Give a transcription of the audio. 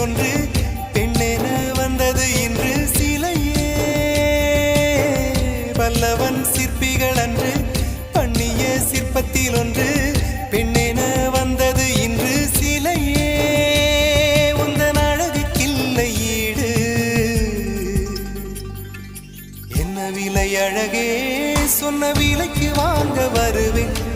என்றொன்று பெண்ணென வந்தது இன்று சிலையே. பல்லவன் சிற்பிகள் அன்று பண்ணிய சிற்பத்தில் ஒன்று பெண்ணென வந்தது இன்று சிலையே. உந்தன் அழகு ஈடு. என்ன விலை அழகே சொன்ன விலைக்கு வாங்க வருவேன்.